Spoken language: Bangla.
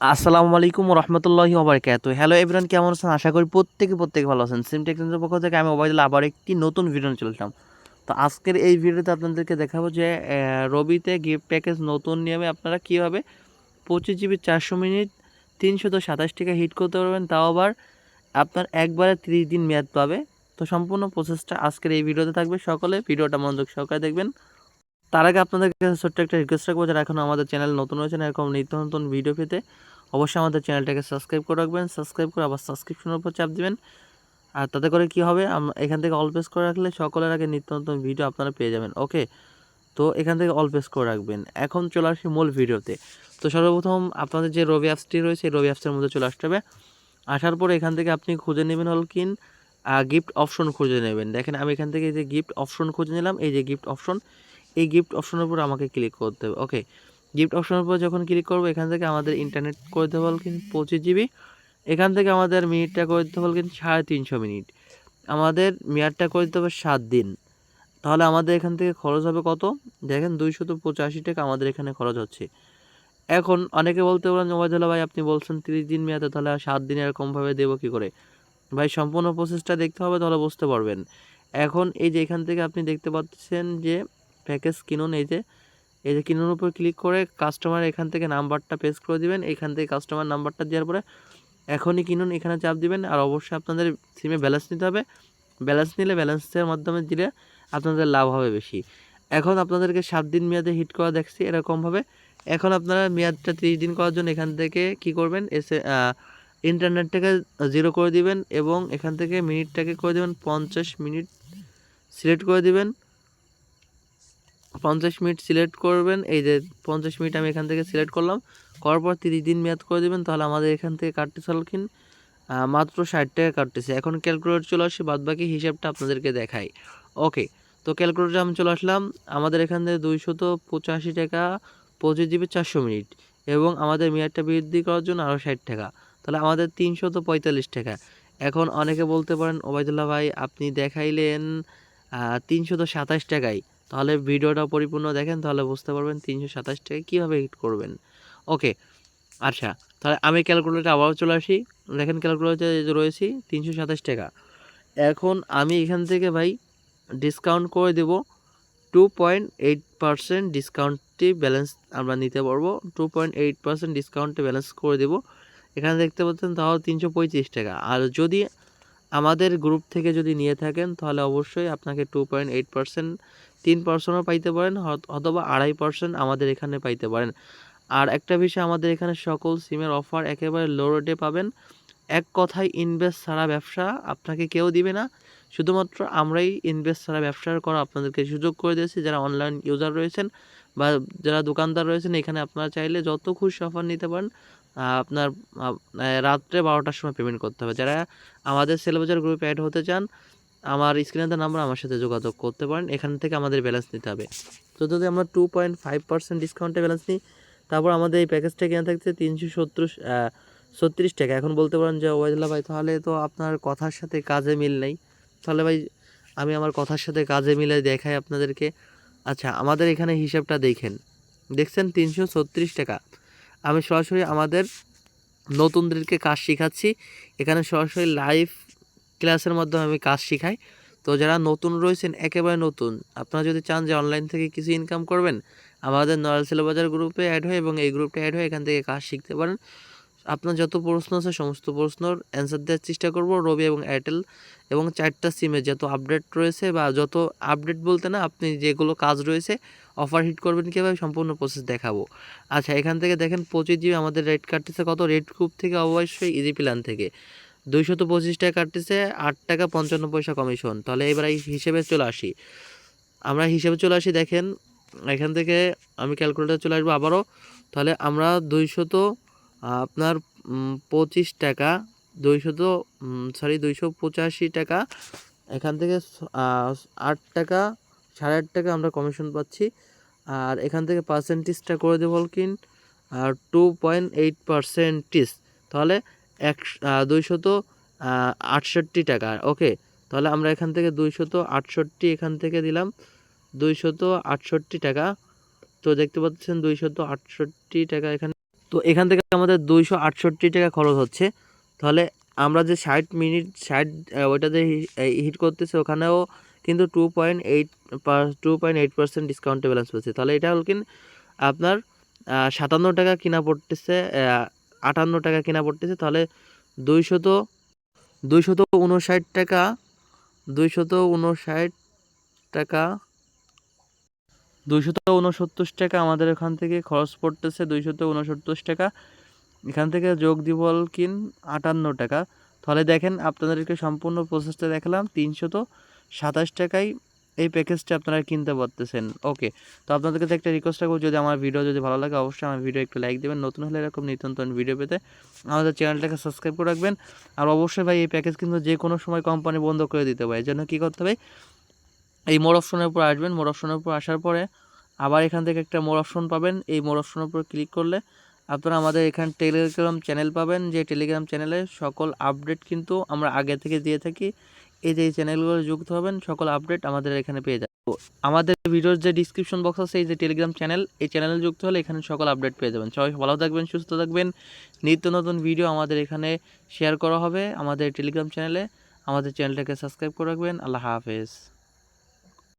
আসসালামু আলাইকুম রহমতুল্লাহি ওবরাকাতু হ্যালো এভরিওয়ান কেমন আছেন? আশা করি প্রত্যেকে প্রত্যেকে ভালো আছেন। সিম টেকনোলজির পক্ষ থেকে আমি ওবায়দুল্লাহ আবার একটি নতুন ভিডিও নিয়ে চলে আসলাম তো আজকের এই ভিডিওতে আপনাদেরকে দেখাবো যে রবিতে গিফট প্যাকেজ নতুন নিয়মে আপনারা কীভাবে পঁচিশ জিবি চারশো মিনিট তিনশো সাতাশ টাকা হিট করতে পারবেন। তাও আবার আপনার একবারে তিরিশ দিন মেয়াদ পাবে। তো সম্পূর্ণ প্রসেসটা আজকের এই ভিডিওতে থাকবে। সকলে ভিডিওটা মনোযোগ সহকারে দেখবেন। তার আগে আপনাদের কাছে ছোট্ট একটা রিকোয়েস্ট রাখব, যারা এখন আমাদের চ্যানেল নতুন রয়েছেন, এরকম নিত্য নতুন ভিডিও পেতে, অবশ্যই আমাদের চ্যানেলটাকে সাবস্ক্রাইব করে রাখবেন সাবস্ক্রাইব করে আবার সাবস্ক্রিপশনের উপর চাপ দেবেন। আর তাতে করে কি হবে এখান থেকে অল পেস করে রাখলে সকলের আগে নিত্য নতুন ভিডিও আপনারা পেয়ে যাবেন ওকে তো এখান থেকে অল পেস করে রাখবেন। এখন চলে আসি মূল ভিডিওতে তো সর্বপ্রথম আপনাদের যে রবি অ্যাপসটি রয়েছে, এই রবি অ্যাপসের মধ্যে চলে আসতে হবে। আসার পরে এখান থেকে আপনি খুঁজে নেবেন হল কিন গিফট অপশন খুঁজে নেবেন। দেখেন আমি এখান থেকে যে গিফট অপশন খুঁজে নিলাম, এই যে গিফট অপশন এই গিফট অপশনের উপর আমাকে ক্লিক করতে হবে। ওকে গিফট অপশনের উপর যখন ক্লিক করব, এখান থেকে আমাদের ইন্টারনেট করে দিতে বল কিন্তু পঁচিশ জিবি এখান থেকে আমাদের মিনিটটা করে দিতে বল কিন্তু সাড়ে তিনশো মিনিট। আমাদের মেয়াদটা করে দিতে হবে সাত দিন। তাহলে আমাদের এখান থেকে খরচ হবে কত? দেখেন দুইশত পঁচাশি টাকা আমাদের এখানে খরচ হচ্ছে। এখন অনেকে বলতে পারেন ওবায়দুল্লাহ ভাই আপনি বলছেন তিরিশ দিন মেয়াদে, তাহলে সাত দিন এরকমভাবে দেবো কী করে? ভাই, সম্পূর্ণ প্রসেসটা দেখতে হবে, তাহলে বুঝতে পারবেন। এখন এই যে এখান থেকে আপনি দেখতে পাচ্ছেন যে প্যাকেজ কিনুন, এই যে এই যে কিনুন উপর ক্লিক করে কাস্টমার এখান থেকে নাম্বারটা পেস্ট করে দিবেন, এখান থেকে কাস্টমার নাম্বারটা দেওয়ার পরে এখনই কিনুন, এখানে চাপ দিবেন, আর অবশ্যই আপনাদের সিমে ব্যালেন্স নিতে হবে। ব্যালেন্স নিলে ব্যালেন্সের মাধ্যমে দিলে আপনাদের লাভ হবে বেশি। এখন আপনাদেরকে সাত দিন মেয়াদে হিট করা দেখছি এরকমভাবে এখন আপনারা মেয়াদটা তিরিশ দিন করার জন্য এখান থেকে কি করবেন? এসে ইন্টারনেটটাকে জিরো করে দিবেন এবং এখান থেকে মিনিটটাকে করে দেবেন পঞ্চাশ মিনিট সিলেক্ট করে দিবেন। পঞ্চাশ মিনিট সিলেক্ট করবেন। এই যে পঞ্চাশ মিনিট আমি এখান থেকে সিলেক্ট করলাম। করার পর তিরিশ দিন মেয়াদ করে দেবেন, তাহলে আমাদের এখান থেকে কাটতে চালকিন মাত্র ষাট টাকা কাটতেছে। এখন ক্যালকুলেটর চলে আসি বাদ বাকি হিসাবটা আপনাদেরকে দেখাই। ওকে তো ক্যালকুলেটর আমি চলে আসলাম। আমাদের এখান থেকে দুইশত পঁচাশি টাকা, পঁচিশ জিবি চারশো মিনিট। এবং আমাদের মেয়াদটা বৃদ্ধি করার জন্য আরও ষাট টাকা। তাহলে আমাদের তিনশত পঁয়তাল্লিশ টাকা। এখন অনেকে বলতে পারেন, ওবায়দুল্লাহ ভাই, আপনি দেখাইলেন তিনশত সাতাশ টাকায়। তাহলে ভিডিওটা পরিপূর্ণ দেখেন, তাহলে বুঝতে পারবেন তিনশো সাতাশ টাকায় কীভাবে হিট করবেন। ওকে আচ্ছা তাহলে আমি ক্যালকুলেটার আবারও চলে আসি। দেখেন ক্যালকুলেটার রয়েছি, তিনশো সাতাশ টাকা। এখন আমি এখান থেকে ভাই ডিসকাউন্ট করে দেব। টু পয়েন্ট এইট পারসেন্ট ডিসকাউন্টটি ব্যালেন্স আমরা নিতে পারব। টু পয়েন্ট এইট পারসেন্ট ডিসকাউন্টে ব্যালেন্স করে দেবো। এখানে দেখতে পাচ্ছেন তাহলে তিনশো পঁয়ত্রিশ টাকা। আর যদি আমাদের গ্রুপ থেকে যদি নিয়ে থাকেন, তাহলে অবশ্যই আপনাকে টু পয়েন্ট এইট পার্সেন্ট তিন পার্সেন্টও পাইতে পারেন অথবা আড়াই পার্সেন্ট আমাদের এখানে পাইতে পারেন। আর একটা বিষয়, আমাদের এখানে সকল সিমের অফার একেবারে লো রেটে পাবেন। এক কথায় ইনভেস্ট ছাড়া ব্যবসা আপনাকে কেউ দিবে না। শুধুমাত্র আমরাই ইনভেস্ট ছাড়া ব্যবসা করা আপনাদেরকে সুযোগ করে দিয়েছি। যারা অনলাইন ইউজার রয়েছেন বা যারা দোকানদার রয়েছেন, এখানে আপনারা চাইলে যত খুশি অফার নিতে পারেন আপনার রাত্রে বারোটার সময় পেমেন্ট করতে হবে। যারা আমাদের সেলবাজার গ্রুপে অ্যাড হতে চান আমার স্ক্রিনে নাম্বার আমার সাথে যোগাযোগ করতে পারেন। এখান থেকে আমাদের ব্যালেন্স নিতে হবে। তো যদি আমরা টু পয়েন্ট ফাইভ পার্সেন্ট ডিসকাউন্টে ব্যালেন্স নিই, তারপর আমাদের এই প্যাকেজটা কেনা থাকছে তিনশো সত্তর ছত্রিশ টাকা। এখন বলতে পারেন যে ওয়াইদুল্লাহ ভাই, তাহলে তো আপনার কথার সাথে কাজে মিল নেই। তাহলে ভাই, আমি আমার কথার সাথে কাজে মিলে দেখাই আপনাদেরকে। আচ্ছা আমাদের এখানে হিসাবটা দেখেন। দেখছেন তিনশো ছত্রিশ টাকা। আমি সরাসরি আমাদের নতুনদেরকে কাজ শেখাচ্ছি। এখানে সরাসরি লাইভ ক্লাসের মাধ্যমে আমি কাজ শিখাই। তো যারা নতুন রয়েছেন, একেবারে নতুন, আপনারা যদি চান যে অনলাইন থেকে কিছু ইনকাম করবেন, আমাদের নয়াল সেলবাজার গ্রুপে অ্যাড হয়ে এবং এই গ্রুপটা অ্যাড হয়ে এখান থেকে কাজ শিখতে পারেন। আপনার যত প্রশ্ন আছে, সমস্ত প্রশ্নর অ্যান্সার দেওয়ার চেষ্টা করব, রবি এবং এয়ারটেল এবং চারটা সিমে যত আপডেট রয়েছে বা যত আপডেট বলতে না, আপনি যেগুলো কাজ রয়েছে অফার হিট করবেন কীভাবে, সম্পূর্ণ প্রসেস দেখাবো। আচ্ছা এখান থেকে দেখেন পঁচিশ জিবি আমাদের রেট কাটতেছে কত? রেড গ্রুপ থেকে অবশ্যই ইজি প্ল্যান থেকে। দুইশত পঁচিশ টাকা কাটতেছে, আট টাকা পঞ্চান্ন পয়সা কমিশন তাহলে এবার এই হিসেবে চলে আসি। আমরা হিসেবে চলে আসি, দেখেন, এখান থেকে আমি ক্যালকুলেটার চলে আসব আবারও। তাহলে আমরা দুইশত আপনার পঁচিশ টাকা, দুইশত সরি দুইশো পঁচাশি টাকা, এখান থেকে আট টাকা, সাড়ে আট টাকা আমরা কমিশন পাচ্ছি। আর এখান থেকে পার্সেন্টেজটা করে দেবো কিন আর টু পয়েন্ট এইট পার্সেন্টেজ তাহলে এক দুইশত আটষট্টি টাকা। ওকে, তাহলে আমরা এখান থেকে দুইশত আটষট্টি এখান থেকে দিলাম। দুইশত আটষট্টি টাকা। তো দেখতে পাচ্ছেন দুইশত আটষট্টি টাকা এখানে। তো এখান থেকে আমাদের দুইশো আটষট্টি টাকা খরচ হচ্ছে। তাহলে আমরা যে ষাট মিনিট, ষাট ওইটাতে হিট করতেছে, ওখানেও কিন্তু two point eight two point eight percent ডিসকাউন্টে ব্যালেন্স পাচ্ছে। তাহলে এটা হল কিন, আপনার সাতান্ন টাকা কিনা পড়তেছে আটান্ন টাকা কেনা পড়তেছে, তাহলে দুইশত দুইশত উনষাট টাকা, দুইশত উনষাট টাকা, দুইশত উনসত্তর টাকা আমাদের এখান থেকে খরচ পড়তেছে দুইশত উনসত্তর টাকা। এখান থেকে যোগ দিবল কিন আটান্ন টাকা। তাহলে দেখেন আপনাদেরকে সম্পূর্ণ প্রসেসটা দেখালাম, তিনশত সাতাশ টাকায় এই প্যাকেজটা আপনারা কিনতে পারতেছেন। ওকে তো আপনাদের কাছে একটা রিকোয়েস্ট রাখব, যদি আমার ভিডিও যদি ভালো লাগে, অবশ্যই আমার ভিডিও একটু লাইক দেবেন। নতুন হলে এরকম নিত্য ভিডিও পেতে আমাদের চ্যানেলটাকে সাবস্ক্রাইব করে রাখবেন। আর অবশ্যই ভাই, এই প্যাকেজ কিন্তু যে কোনো সময় কোম্পানি বন্ধ করে দিতে পারে। জন্য কী করতে হবে, এই মোর অপশনের উপর আসবেন। মোর অপশনের উপর আসার পরে আবার এখান থেকে একটা মোর অপশন পাবেন। এই মোর অপশনের উপর ক্লিক করলে আপনারা আমাদের এখানে টেলিগ্রাম চ্যানেল পাবেন। যে টেলিগ্রাম চ্যানেলে সকল আপডেট কিন্তু আমরা আগে থেকে দিয়ে থাকি। এই যে চ্যানেলগুলো যুক্ত হবেন, সকল আপডেট আমাদের এখানে পেয়ে যাবেন। আমাদের ভিডিওর যে ডিসক্রিপশন বক্স আছে, এই যে টেলিগ্রাম চ্যানেল এই চ্যানেলে যুক্ত হলে এখানে সকল আপডেট পেয়ে যাবেন। সবাই ভালো থাকবেন, সুস্থ থাকবেন। নিত্য নতুন ভিডিও আমাদের এখানে শেয়ার করা হবে আমাদের টেলিগ্রাম চ্যানেলে আমাদের চ্যানেলটাকে সাবস্ক্রাইব করে রাখবেন। আল্লাহ হাফেজ।